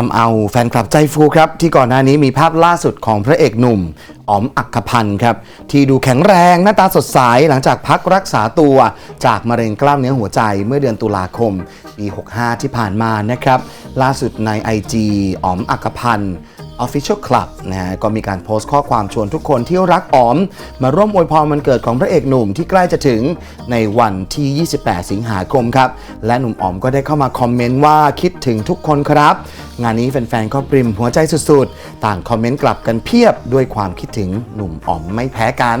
ทำเอาแฟนคลับใจฟูครับ ที่ก่อนหน้านี้มีภาพล่าสุดของพระเอกหนุ่มอ๋อมอักขพันธ์ครับ ที่ดูแข็งแรงหน้าตาสดใสหลังจากพักรักษาตัวจากมะเร็งกล้ามเนื้อหัวใจเมื่อเดือนตุลาคมปี 65 ที่ผ่านมานะครับ ล่าสุดใน IG อ๋อมอักขพันธ์ Official Club นะฮะก็มีการโพสต์ข้อความชวนทุกคนที่รักอ๋อม มาร่วมอวยพรวันเกิดของพระเอกหนุ่มที่ใกล้จะถึงในวันที่ 28 สิงหาคมครับ และหนุ่มอ๋อมก็ได้เข้ามาคอมเมนต์ว่าคิดถึงทุกคนครับ งานนี้แฟนๆก็ปริมหัวใจสุดๆ ต่างคอมเมนต์กลับกันเพียบด้วยความคิดถึงหนุ่มอ๋อมไม่แพ้กัน